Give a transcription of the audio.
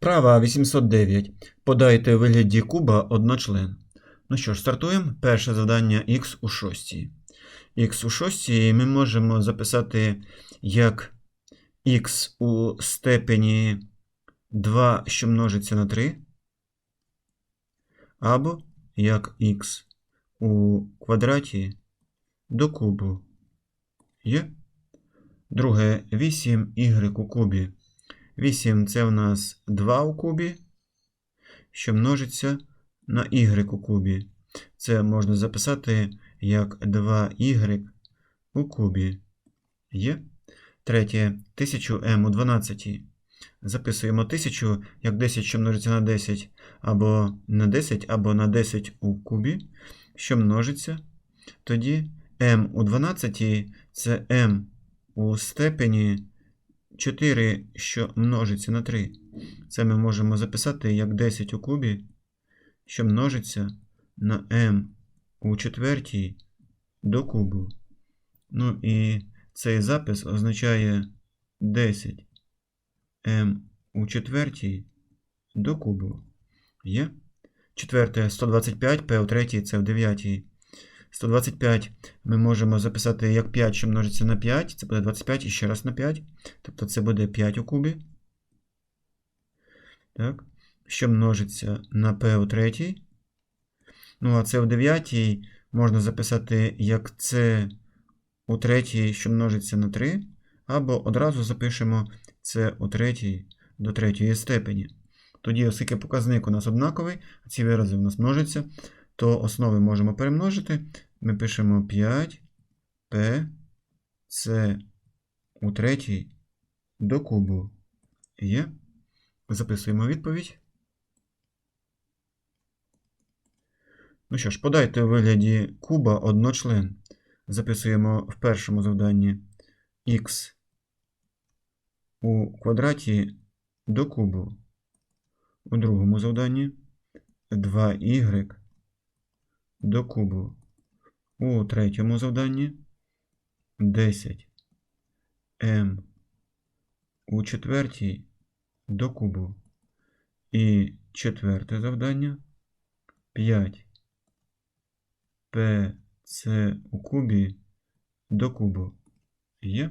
Вправа 809. Подайте у вигляді куба одночлен. Ну що ж, стартуємо. Перше завдання х у шостій. х у шостій ми можемо записати як х у степені 2, що множиться на 3, або як х у квадраті до кубу. Є? Друге 8y у кубі. 8 це в нас 2 у кубі, що множиться на y у кубі. Це можна записати як 2y у кубі. Є. Третє 1000m у 12. Записуємо 1000 як 10, що множиться на 10, або на 10, або на 10 у кубі, що множиться. Тоді m у 12 це m у степені 4, що множиться на 3. Це ми можемо записати як 10 у кубі, що множиться на m у четвертій до кубу. Ну і цей запис означає 10 m у четвертій до кубу. Є? Четверте 125, p у третій це в дев'ятій. 125 ми можемо записати як 5, що множиться на 5. Це буде 25 і ще раз на 5. Тобто це буде 5 у кубі. Так. Що множиться на p у третій. Ну, а це у дев'ятій можна записати як це у третій, що множиться на 3. Або одразу запишемо це у третій до третьої степені. Тоді, оскільки показник у нас однаковий, ці вирази у нас множаться, то основи можемо перемножити. Ми пишемо 5 p це у третій до кубу. Є. Записуємо відповідь. Ну що ж, подайте у вигляді куба одночлен. Записуємо в першому завданні х у квадраті до кубу. У другому завданні 2y до кубу. У третьому завданні 10 m у четвертій до кубу. І четверте завдання 5 p c у кубі до кубу. Є?